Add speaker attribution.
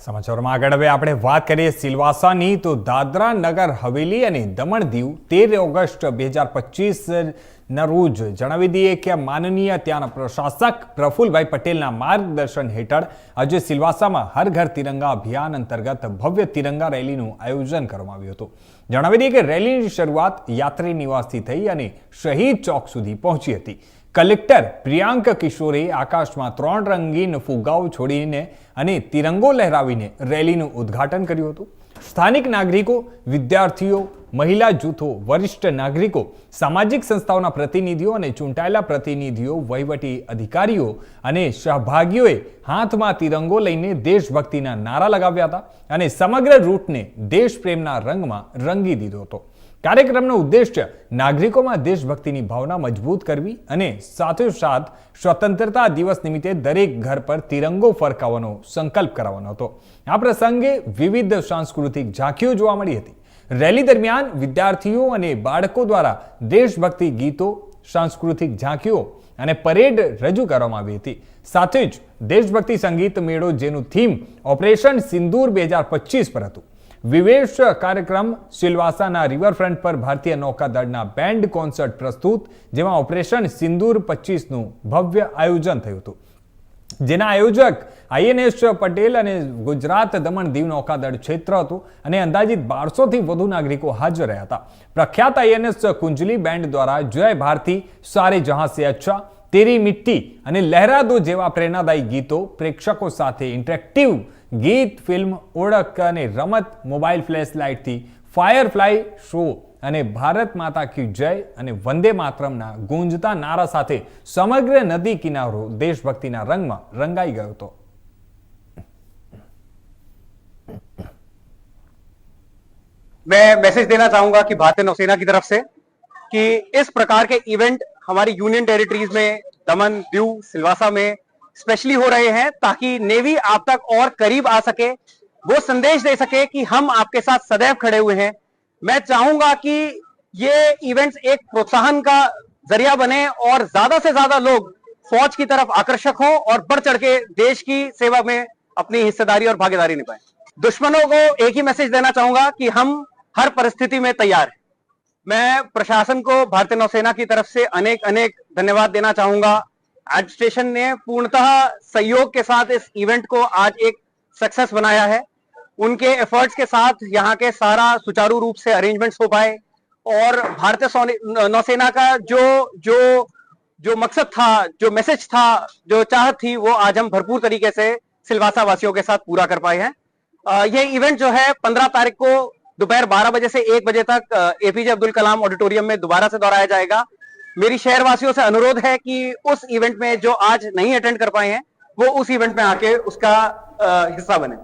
Speaker 1: સમાચારોમાં આગળ હવે આપણે વાત કરીએ સિલવાસાની. તો દાદરા નગર હવેલી અને દમણ દીવ તેર ઓગસ્ટ બે હજાર પચીસ ના રોજ જણાવી દઈએ કે માનનીય ત્યાંના પ્રશાસક પ્રફુલભાઈ પટેલના માર્ગદર્શન હેઠળ આજે સિલવાસામાં હર ઘર તિરંગા અભિયાન અંતર્ગત ભવ્ય તિરંગા રેલીનું આયોજન કરવામાં આવ્યું હતું. જણાવી દઈએ કે રેલીની શરૂઆત યાત્રી નિવાસથી થઈ અને શહીદ ચોક સુધી પહોંચી હતી. કલેક્ટર પ્રિયાંક કિશોરે આકાશમાં ત્રણ રંગીન ફુગ્ગાઓ છોડીને અને તિરંગો લહેરાવીને રેલીનું ઉદ્ઘાટન કર્યું હતું. સ્થાનિક નાગરિકો, વિદ્યાર્થીઓ, મહિલા જૂથો, વરિષ્ઠ નાગરિકો, સામાજિક સંસ્થાઓના પ્રતિનિધિઓ અને ચૂંટાયેલા પ્રતિનિધિઓ, વહીવટી અધિકારીઓ અને સહભાગીઓએ હાથમાં તિરંગો લઈને દેશભક્તિના નારા લગાવ્યા હતા અને સમગ્ર રૂટને દેશપ્રેમના રંગમાં રંગી દીધો હતો. કાર્યક્રમનો ઉદ્દેશ્ય નાગરિકોમાં દેશભક્તિની ભાવના મજબૂત કરવી અને સાથોસાથ સ્વતંત્રતા દિવસ નિમિત્તે દરેક ઘર પર તિરંગો ફરકાવવાનો સંકલ્પ કરાવવાનો હતો. આ પ્રસંગે વિવિધ સાંસ્કૃતિક ઝાંખીઓ જોવા મળી હતી. રેલી દરમિયાન વિદ્યાર્થીઓ અને બાળકો દ્વારા દેશભક્તિ ગીતો, સાંસ્કૃતિક ઝાંખીઓ અને પરેડ રજૂ કરવામાં આવી હતી. સાથે જ દેશભક્તિ સંગીત મેળો જેનું થીમ ઓપરેશન સિંદૂર બે હજાર પચીસ પર હતું. વિવેશ કાર્યક્રમ સિલવાસાના રિવરફ્રન્ટ પર ભારતીય નૌકાદળના બેન્ડ કોન્સર્ટ પ્રસ્તુત, જેમાં ઓપરેશન સિંદૂર પચીસનું ભવ્ય આયોજન થયું હતું. જેના આયોજક આઈએનએસ પટેલ અને ગુજરાત દમણ દીવ નૌકાદળ ક્ષેત્ર હતું અને અંદાજિત બારસોથી વધુ નાગરિકો હાજર રહ્યા હતા. પ્રખ્યાત આઈએનએસ કુંજલી બેન્ડ દ્વારા જય ભારતી, સારે જહાં અચ્છા તેરી મિટ્ટી અને લહેરા દો જેવા પ્રેરણાદાયી ગીતો પ્રેક્ષકો સાથે ઇન્ટરેક્ટિવ ગીત ફિલ્મ ઓળખ અને રમત મોબાઈલ ફ્લેશ લાઇટથી ફાયરફ્લાય શો અને ભારત માતા કી જય અને વંદે માતરમના ગુંજતા નારા સાથે સમગ્ર નદી કિનારો દેશભક્તિના રંગમાં રંગાઈ ગયો હતો
Speaker 2: मैं मैसेज देना चाहूंगा कि भारतीय नौसेना की तरफ से कि इस प्रकार के इवेंट हमारी यूनियन टेरिटरीज में, दमन, दीव, सिलवासा में स्पेशली हो रहे हैं ताकि नेवी आप तक और करीब आ सके। वो संदेश दे सके कि हम आपके साथ सदैव खड़े हुए हैं। मैं चाहूँगा कि ये इवेंट्स एक प्रोत्साहन का ज़रिया बने और ज़्यादा से ज़्यादा लोग फौज की तरफ़ आकर्षक हो और बढ़ चढ़ के देश की सेवा में अपनी हिस्सेदारी और भागीदारी निभाएँ। दुश्मनों को एक ही मैसेज देना चाहूँगा कि हम हर परिस्थिति में तैयार हैं। मैं प्रशासन को, भारतीय नौसेना की तरफ़ से अनेक अनेक धन्यवाद देना चाहूँगा। एडमिनिस्ट्रेशन ने पूर्णतः सहयोग के साथ इस इवेंट को आज एक सक्सेस बनाया है। उनके एफर्ट्स के साथ यहाँ के सारा सुचारू रूप से अरेंजमेंट्स हो पाए और भारतीय नौसेना का जो जो जो मकसद था, जो मैसेज था, जो चाहत थी, वो आज हम भरपूर तरीके से सिलवासा वासियों के साथ पूरा कर पाए हैं। ये इवेंट जो है पंद्रह तारीख को दोपहर बारह बजे से एक बजे तक एपीजे अब्दुल कलाम ऑडिटोरियम में दोबारा से दोहराया जाएगा। मेरी शहरवासियों से अनुरोध है कि उस इवेंट में जो आज नहीं अटेंड कर पाए हैं, वो उस इवेंट में आके उसका हिस्सा बने।